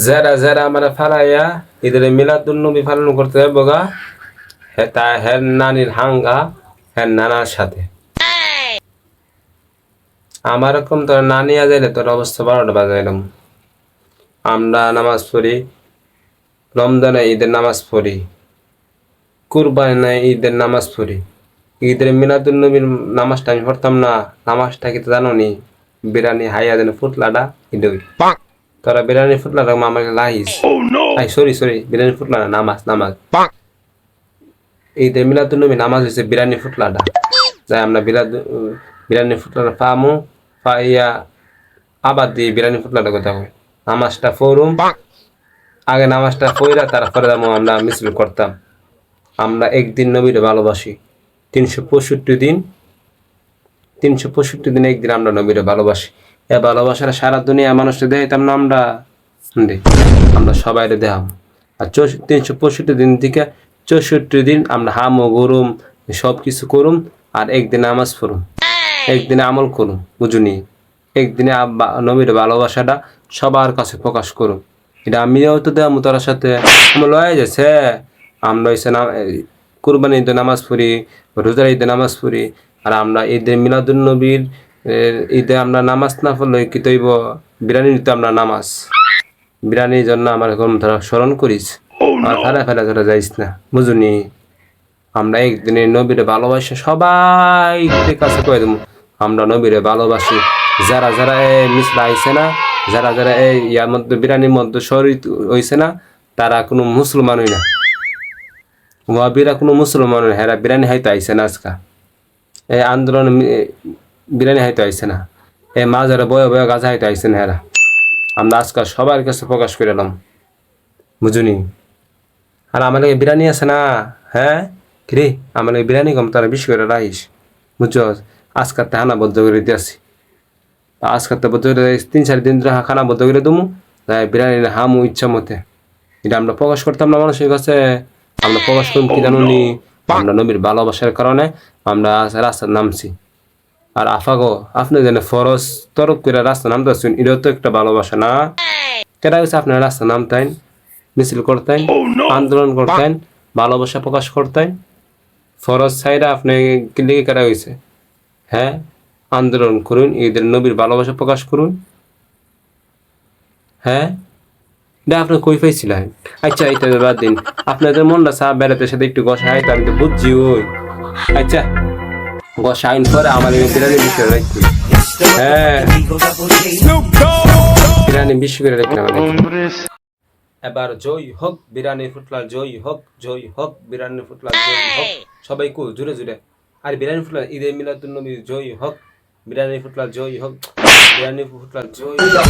যারা যারা আমার ফালাইয়া ঈদের মিলাদুল নবী পালন করতে যাব গা তা হের নানির হাঙ্গা হের নানার সাথে আমার এরকম তোর নানি আজাইলে তোর অবস্থা বারোটা বাজাইলাম আমরা নামাজ পড়ি রমজানে ঈদের নামাজ পড়ি কুরবানে ঈদের নামাজ পড়ি ঈদের মিলাদুল নবীর নামাজটা আমি পড়তাম না নামাজটা কি তো জানো নি বিরিয়ানি হাইয়া দেন ফুটলাটা ইডই তোরা বিরিয়ানি ফুটলাটা আমাকে লাইস আই সরি সরি বিরিয়ানি ফুটলা না নামাজ নামাজ ঈদের মিলাদুল নবী নামাজ হয়েছে বিরিয়ানি ফুটলাটা যাই আমরা বিরাদ বিরিয়ানি ফুটলাটা পামু পাইয়া আবার দিয়ে বিরিয়ানি ফুটলাটা কথা কই নামাজটা ফরুম আগে নামাজটা পড়া তারপরে আমরা মিছিল করতাম আমরা একদিন নবীর ভালোবাসি তিনশো পঁয়ষট্টি দিন তিনশো পঁয়ষট্টি দিন একদিন আমরা নবীর ভালোবাসি এ ভালোবাসার সারা দুনিয়া মানুষকে দেখাইতাম না আমরা। আমরা সবাই দেখাম আর তিনশো পঁয়ষট্টি দিন থেকে চৌষট্টি দিন আমরা হামো গরুম সব কিছু করুম আর একদিন নামাজ পড়ুম। একদিনে আমল করুম বুঝুনি একদিনে নবীর ভালোবাসাটা সবার কাছে প্রকাশ করুম। এটা আমিও তো দেওয়া তোর সাথে। আমার লয়ে যাচ্ছে আমরা হইছে না কুরবানি ঈদে নামাজ পড়ি, রোজার ঈদে নামাজ পড়ি, আর আমরা ঈদে মিলাদুল নবীর ঈদে আমরা নামাজ না পড়লে কি তৈব? বিরিয়ানি নিতে আমরা নামাজ। বিরিয়ানির জন্য আমার এখন ধরা স্মরণ করিস। আর ফেলা ফেলা ধরা যাইস না। বুঝুনি আমরা একদিনে নবীরে ভালোবাসি সবাই কাছে কয়ে দেবো আমরা নবীরে ভালোবাসি। যারা যারা এই মিসরা আইছে না যারা যারা এই ইয়ার মধ্যে বিরিয়ানির মধ্যে শরীর হইছে না তারা কোনো মুসলমানই না। ওয়াবিরা কোনো মুসলমান হেরা বিরিয়ানি হাইতে আইছে না আজকা। এই আন্দোলন বিরিয়ানি হাইতে আইছে না। এই মাজারে বয়ে বয়ে গাছা হাইতে আইছে না হেরা আমরা আজকাল সবার কাছে প্রকাশ করে এলাম। বুঝুনি? আর আমার লাগে বিরিয়ানি আছে না? হ্যাঁ? কিরে? আমার লাগে বিরিয়ানি কম তারা বেশি করে রাখিস। বুঝছ আজকাল তো হানা বদ্ধ করে দিয়েছি আজকাল তো বদ্ধ করে তিন চার দিন ধরে খানা বদ্ধ করে দেবো তাই বিরিয়ানি হামু ইচ্ছা মতে। এটা আমরা প্রকাশ করতাম না মানুষের কাছে। আমরা প্রকাশ করুন কি জানুনি? আমরা নবীর ভালোবাসার কারণে আমরা রাস্তার নামছি। আর আফাগো আপনি যেন ফরজ তরক করে রাস্তা নামতেছেন এটাও তো একটা ভালোবাসা না? কেটা হচ্ছে আপনার রাস্তা নামতেন? মিছিল করতেন? আন্দোলন করতেন? ভালোবাসা প্রকাশ করতেন? ফরজ সাইডে আপনি লিগে কেটা হয়েছে হ্যাঁ? আন্দোলন করুন ঈদের নবীর ভালোবাসা প্রকাশ করুন। হ্যাঁ? এটা আপনি কই পাইছিলেন? আচ্ছা এটা বাদ দিন। আপনাদের মনটা চা বেড়াতে সাথে একটু গসা হয় আমি তো বুঝছি ওই। আচ্ছা। গসা আইন পরে আমার এই বিরিয়ানি বিষয় রাখছি হ্যাঁ বিশ্ব করে রাখলাম এবার জয় হোক বিরিয়ানি ফুটলা জয় হোক জয় হোক বিরিয়ানি ফুটলা জয় হোক সবাই কু জুড়ে জুড়ে আর বিরিয়ানি ফুটলা ঈদে মিলাদুল নবী জয় হোক। বিরিয়ানি ফুটলা জয় হোক বিরিয়ানি ফুটলা জয় হোক।